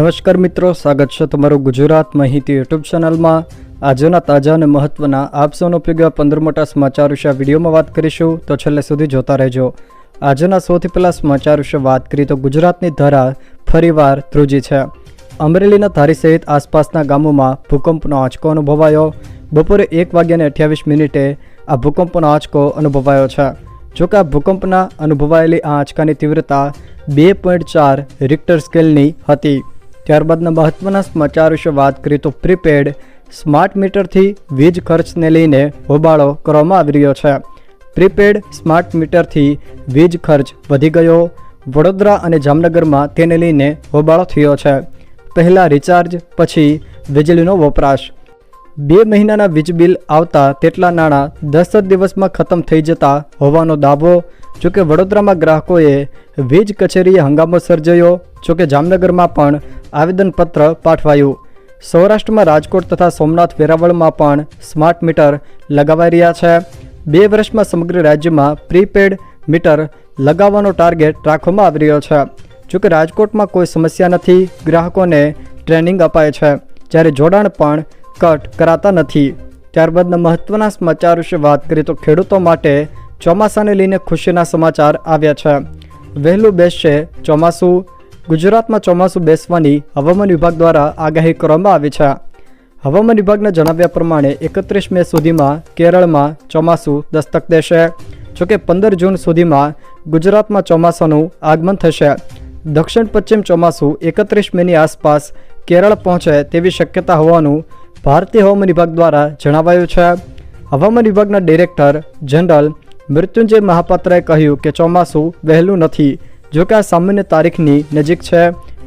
નમસ્કાર મિત્રો, સ્વાગત છે તમારું ગુજરાત માહિતી યુટ્યુબ ચેનલમાં. આજના તાજા અને મહત્વના આપસોનો ઉપયોગ પંદર મોટા સમાચાર વિશે વિડીયોમાં વાત કરીશું. તો છેલ્લે સુધી જોતા રહેજો. આજના સૌથી પહેલાં સમાચાર વિશે વાત કરીએ તો ગુજરાતની ધારા ફરીવાર ધ્રુજી છે. અમરેલીના ધારી સહિત આસપાસના ગામોમાં ભૂકંપનો આંચકો અનુભવાયો. બપોરે એક વાગ્યાને અઠ્યાવીસ મિનિટે આ ભૂકંપનો આંચકો અનુભવાયો છે. જોકે આ ભૂકંપના અનુભવાયેલી આ આંચકાની તીવ્રતા બે પોઈન્ટ ચાર રિક્ટર સ્કેલની હતી. ત્યારબાદના મહત્વના સમાચાર વિશે વાત કરીએ તો પ્રીપેડ સ્માર્ટ મીટરથી વીજ ખર્ચને લઈને હોબાળો કરવામાં આવી રહ્યો છે. પ્રીપેડ સ્માર્ટ મીટરથી વીજ ખર્ચ વધી ગયો. વડોદરા અને જામનગરમાં તેને લઈને હોબાળો થયો છે. પહેલાં રિચાર્જ, પછી વીજળીનો વપરાશ. બે મહિનાના વીજ બિલ આવતા તેટલા નાણાં દસ જ દિવસમાં ખતમ થઈ જતા હોવાનો દાવો. જોકે વડોદરામાં ગ્રાહકોએ વીજ કચેરીએ હંગામો સર્જાયો. જોકે જામનગરમાં પણ આવેદનપત્ર પાઠવાયું. સૌરાષ્ટ્રમાં રાજકોટ તથા સોમનાથ વેરાવળમાં પણ સ્માર્ટ મીટર લગાવાઈ રહ્યા છે. બે વર્ષમાં સમગ્ર રાજ્યમાં પ્રીપેડ મીટર લગાવવાનો ટાર્ગેટ રાખવામાં આવી રહ્યો છે. જોકે રાજકોટમાં કોઈ સમસ્યા નથી, ગ્રાહકોને ટ્રેનિંગ અપાય છે. જ્યારે જોડાણ પણ કટ કરાતા નથી. ત્યારબાદના મહત્વના સમાચાર વિશે વાત કરીએ તો ખેડૂતો માટે ચોમાસાને લઈને ખુશીના સમાચાર આવ્યા છે. વહેલું બેસશે ચોમાસું. ગુજરાતમાં ચોમાસું બેસવાની હવામાન વિભાગ દ્વારા આગાહી કરવામાં આવી છે. હવામાન વિભાગના જણાવ્યા પ્રમાણે એકત્રીસ મે સુધીમાં કેરળમાં ચોમાસું દસ્તક દેશે. જોકે પંદર જૂન સુધીમાં ગુજરાતમાં ચોમાસાનું આગમન થશે. દક્ષિણ પશ્ચિમ ચોમાસું એકત્રીસ મેની આસપાસ કેરળ પહોંચે તેવી શક્યતા હોવાનું ભારતીય હવામાન વિભાગ દ્વારા જણાવાયું છે. હવામાન વિભાગના ડિરેક્ટર જનરલ મૃત્યુંજય મહાપાત્રએ કહ્યું કે ચોમાસું વહેલું નથી. જોકે આ સામાન્ય તારીખની નજીક છે,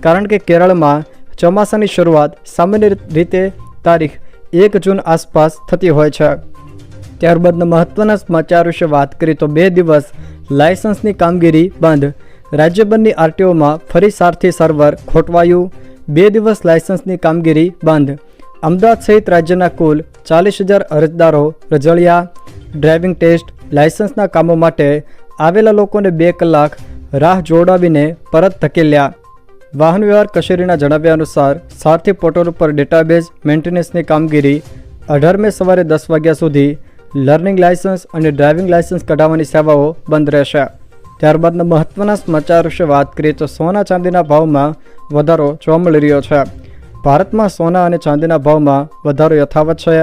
કારણ કે કેરળમાં ચોમાસાની શરૂઆત સામાન્ય રીતે તારીખ એક જૂન આસપાસ થતી હોય છે. ત્યારબાદના મહત્વના સમાચાર વિશે વાત કરીએ તો બે દિવસ લાયસન્સની કામગીરી બંધ. રાજ્યભરની આરટીઓમાં ફરી સારથી સર્વર ખોટવાયું. બે દિવસ લાયસન્સની કામગીરી બંધ. અમદાવાદ સહિત રાજ્યના કુલ ચાલીસ હજાર અરજદારો રજળિયા. ડ્રાઇવિંગ ટેસ્ટ, લાયસન્સના કામો માટે આવેલા લોકોને બે કલાક રાહ જોડાવીને પરત ધકેલ્યા. વાહન વ્યવહાર કચેરીના જણાવ્યા અનુસાર, સારથી પોર્ટલ ઉપર ડેટાબેઝ, મેન્ટેનન્સની કામગીરી અઢાર મે સવારે દસ વાગ્યા સુધી, લર્નિંગ લાયસન્સ અને ડ્રાઇવિંગ લાયસન્સ કઢાવવાની સેવાઓ બંધ રહેશે. ત્યારબાદના મહત્વના સમાચાર વિશે વાત કરીએ તો સોના ચાંદીના ભાવમાં વધારો જોવા મળી રહ્યો છે. ભારતમાં સોના અને ચાંદીના ભાવમાં વધારો યથાવત છે.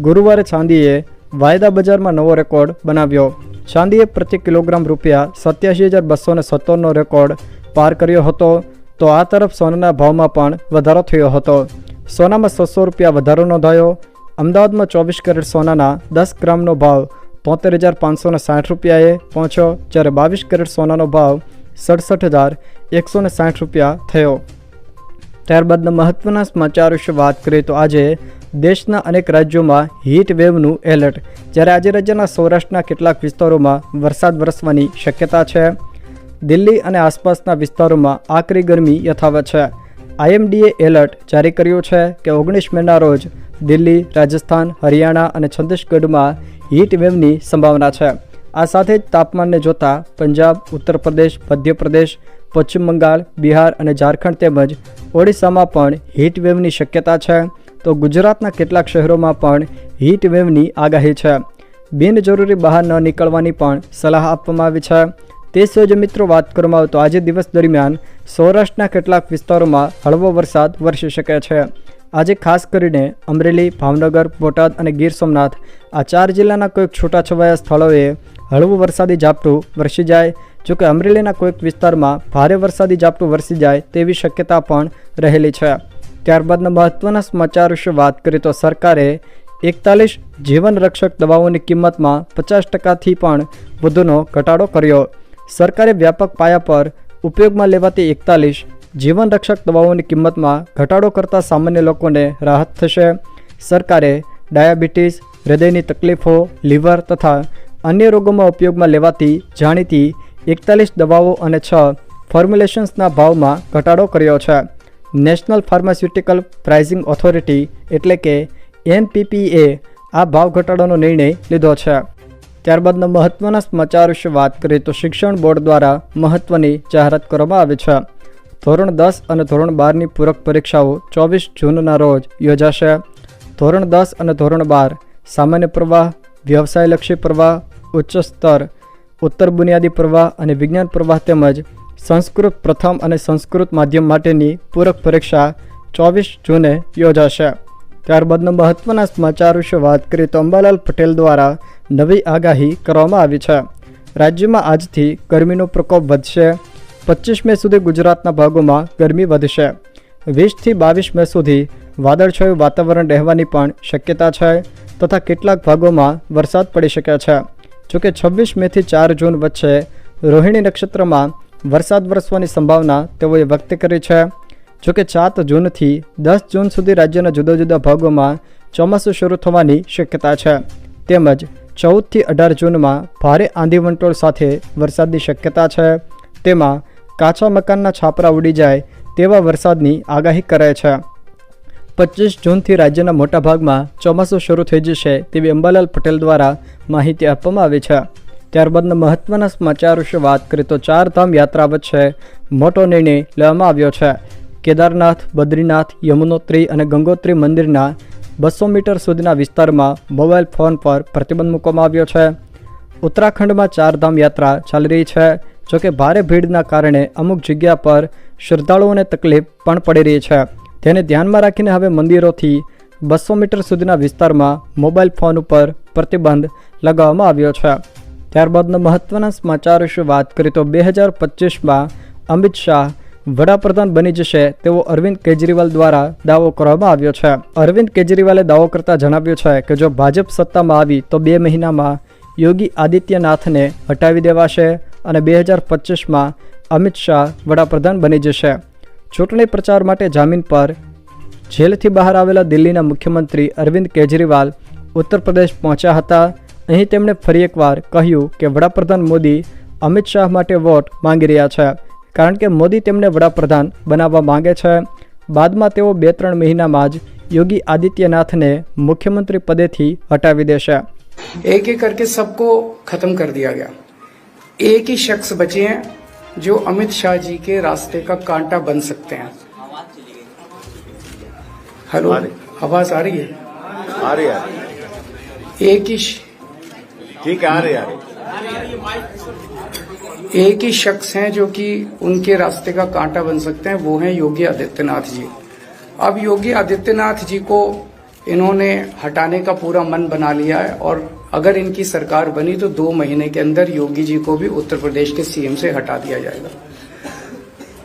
ગુરુવારે ચાંદીએ વાયદા બજારમાં નવો રેકોર્ડ બનાવ્યો. ચાંદીએ પ્રતિ કિલોગ્રામ રૂપિયા સત્યાસી હજાર બસો ને સત્તરનો રેકોર્ડ પાર કર્યો હતો. તો આ તરફ સોનાના ભાવમાં પણ વધારો થયો હતો. સોનામાં છસો રૂપિયા વધારો નોંધાયો. અમદાવાદમાં ચોવીસ કેરેટ સોનાના દસ ગ્રામનો ભાવ તોતેર હજાર પાંચસો ને સાઠ રૂપિયાએ પહોંચ્યો, જ્યારે બાવીસ કેરેટ સોનાનો ભાવ સડસઠ હજાર એકસો ને સાઠ રૂપિયા થયો. ત્યારબાદના મહત્વના સમાચાર વિશે વાત કરીએ તો આજે દેશના અનેક રાજ્યોમાં હીટ વેવનું એલર્ટ જ્યારે આજે રાજ્યના સૌરાષ્ટ્રના કેટલાક વિસ્તારોમાં વરસાદ વરસવાની શક્યતા છે. દિલ્હી અને આસપાસના વિસ્તારોમાં આકરી ગરમી યથાવત છે. આઈએમડીએ એલર્ટ જારી કર્યું છે કે ઓગણીસ મેના રોજ દિલ્હી, રાજસ્થાન, હરિયાણા અને છત્તીસગઢમાં હીટ વેવની સંભાવના છે. આ સાથે જ તાપમાનને જોતા પંજાબ ઉત્તર પ્રદેશ મધ્યપ્રદેશ, પશ્ચિમ બંગાળ, બિહાર અને ઝારખંડ તેમજ ઓડિશામાં પણ હીટ વેવની શક્યતા છે. તો ગુજરાતના કેટલાક શહેરોમાં પણ હીટ વેવની આગાહી છે. બિનજરૂરી બહાર ન નીકળવાની પણ સલાહ આપવામાં આવી છે. તે જો મિત્રો વાત કરવામાં આવે તો આજે દિવસ દરમિયાન સૌરાષ્ટ્રના કેટલાક વિસ્તારોમાં હળવો વરસાદ વરસી શકે છે. આજે ખાસ કરીને અમરેલી, ભાવનગર, બોટાદ અને ગીર સોમનાથ આ ચાર જિલ્લાના કોઈક છૂટાછવાયા સ્થળોએ હળવું વરસાદી ઝાપટું વરસી જાય. જોકે અમરેલીના કોઈક વિસ્તારમાં ભારે વરસાદી ઝાપટું વરસી જાય તેવી શક્યતા પણ રહેલી છે. ત્યારબાદના મહત્વના સમાચાર વિશે વાત કરીએ તો સરકારે એકતાલીસ જીવન રક્ષક દવાઓની કિંમતમાં પચાસ ટકાથી પણ વધુનો ઘટાડો કર્યો. સરકારે વ્યાપક પાયા પર ઉપયોગમાં લેવાતી એકતાલીસ જીવન રક્ષક દવાઓની કિંમતમાં ઘટાડો કરતા સામાન્ય લોકોને રાહત થશે. સરકારે ડાયાબિટીસ, હૃદયની તકલીફો, લીવર તથા અન્ય રોગોમાં ઉપયોગમાં લેવાતી જાણીતી એકતાલીસ દવાઓ અને છ ફોર્મ્યુલેશન્સના ભાવમાં ઘટાડો કર્યો છે. નેશનલ ફાર્માસ્યુટિકલ પ્રાઇઝિંગ ઓથોરિટી એટલે કે એનપીપીએ આ ભાવ ઘટાડોનો નિર્ણય લીધો છે. ત્યારબાદના મહત્વના સમાચાર વિશે વાત કરીએ તો શિક્ષણ બોર્ડ દ્વારા મહત્વની જાહેરાત કરવામાં આવી છે. ધોરણ દસ અને ધોરણ બારની પૂરક પરીક્ષાઓ ચોવીસ જૂનના રોજ યોજાશે. ધોરણ દસ અને ધોરણ બાર સામાન્ય પ્રવાહ, વ્યવસાયલક્ષી પ્રવાહ, ઉચ્ચ સ્તર, ઉત્તર બુનિયાદી પ્રવાહ અને વિજ્ઞાન પ્રવાહ તેમજ સંસ્કૃત પ્રથમ અને સંસ્કૃત માધ્યમ માટેની પૂરક પરીક્ષા ચોવીસ જૂને યોજાશે. ત્યારબાદના મહત્વના સમાચાર વિશે વાત કરીએ તો અંબાલાલ પટેલ દ્વારા નવી આગાહી કરવામાં આવી છે. રાજ્યમાં આજથી ગરમીનો પ્રકોપ વધશે. પચીસ મે સુધી ગુજરાતના ભાગોમાં ગરમી વધશે. વીસથી બાવીસ મે સુધી વાદળછાયું વાતાવરણ રહેવાની પણ શક્યતા છે તથા કેટલાક ભાગોમાં વરસાદ પડી શકે છે. જોકે છવ્વીસ મેથી ચાર જૂન વચ્ચે રોહિણી નક્ષત્રમાં વરસાદ વરસવાની સંભાવના તેઓએ વ્યક્ત કરી છે. જોકે સાત જૂનથી દસ જૂન સુધી રાજ્યના જુદા જુદા ભાગોમાં ચોમાસું શરૂ થવાની શક્યતા છે. તેમજ ચૌદથી અઢાર જૂનમાં ભારે આંધી વંટોળ સાથે વરસાદની શક્યતા છે. તેમાં કાચા મકાનના છાપરા ઉડી જાય તેવા વરસાદની આગાહી કરે છે. પચીસ જૂનથી રાજ્યના મોટા ભાગમાં ચોમાસું શરૂ થઈ જશે તેવી અંબાલાલ પટેલ દ્વારા માહિતી આપવામાં આવી છે. ત્યારબાદના મહત્વના સમાચાર વિશે વાત કરીએ તો ચાર ધામ યાત્રા વચ્ચે મોટો નિર્ણય લેવામાં આવ્યો છે. કેદારનાથ, બદ્રીનાથ, યમુનોત્રી અને ગંગોત્રી મંદિરના બસો મીટર સુધીના વિસ્તારમાં મોબાઈલ ફોન પર પ્રતિબંધ મૂકવામાં આવ્યો છે. ઉત્તરાખંડમાં ચારધામ યાત્રા ચાલી રહી છે, જોકે ભારે ભીડના કારણે અમુક જગ્યા પર શ્રદ્ધાળુઓને તકલીફ પણ પડી રહી છે. તેને ધ્યાનમાં રાખીને હવે મંદિરોથી બસો મીટર સુધીના વિસ્તારમાં મોબાઈલ ફોન ઉપર પ્રતિબંધ લગાવવામાં આવ્યો છે. ત્યારબાદના મહત્વના સમાચાર વિશે વાત કરીએ તો બે હજાર પચીસમાં અમિત શાહ વડાપ્રધાન બની જશે તેવો અરવિંદ કેજરીવાલ દ્વારા દાવો કરવામાં આવ્યો છે. અરવિંદ કેજરીવાલે દાવો કરતા જણાવ્યું છે કે જો ભાજપ સત્તામાં આવી તો બે મહિનામાં યોગી આદિત્યનાથને હટાવી દેવાશે અને બે હજાર પચીસમાં અમિત શાહ વડાપ્રધાન બની જશે. ચૂંટણી પ્રચાર માટે જામીન પર જેલથી બહાર આવેલા દિલ્હીના મુખ્યમંત્રી અરવિંદ કેજરીવાલ ઉત્તર પ્રદેશ પહોંચ્યા હતા. અહીં તેમણે ફરી એકવાર કહ્યું કે વડાપ્રધાન મોદી અમિત શાહ માટે વોટ માંગી રહ્યા છે કારણ કે મોદી તેમને વડાપ્રધાન બનાવવા માંગે છે બાદમાં તેઓ બે ત્રણ મહિનામાં જ યોગી આદિત્યનાથને મુખ્યમંત્રી પદેથી હટાવી દેશે एक एक करके सबको खत्म कर दिया गया एक ही शख्स बचे हैं जो अमित शाह जी के रास्ते का कांटा बन सकते हैं हेलो आवाज आ रही है आ रही है एक ही श- ठीक है आ रही रही एक ही शख्स हैं जो कि उनके रास्ते का कांटा बन सकते हैं, वो हैं योगी आदित्यनाथ जी। अब योगी आदित्यनाथ जी को इन्होंने हटाने का पूरा मन बना लिया है और अगर इनकी सरकार बनी तो दो महीने के अंदर योगी जी को भी उत्तर प्रदेश के सीएम से हटा दिया जाएगा।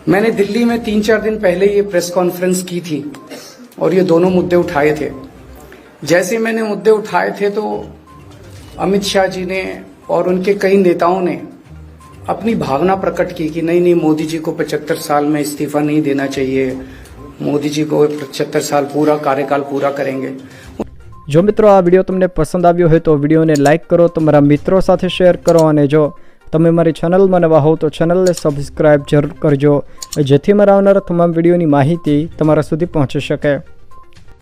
मैंने दिल्ली में तीन चार दिन पहले ये प्रेस कॉन्फ्रेंस की थी और ये दोनों मुद्दे उठाए थे। जैसे मैंने मुद्दे उठाए थे तो अमित शाह जी ने और उनके कई नेताओं ने अपनी भावना प्रकट की कि नहीं नहीं मोदी जी को पचहत्तर साल में इस्तीफा नहीं देना चाहिए मोदी जी को पचहत्तर साल पूरा कार्यकाल पूरा करेंगे જો મિત્રો આ વિડીયો તમને પસંદ આવ્યો હોય તો વિડીયોને લાઇક કરો તમારા મિત્રો સાથે શેર કરો અને જો તમે મારી ચેનલમાં નવા હોવ તો ચેનલને સબસ્ક્રાઇબ જરૂર કરજો જેથી મારા આવનારા તમામ વિડીયોની માહિતી તમારા સુધી પહોંચી શકે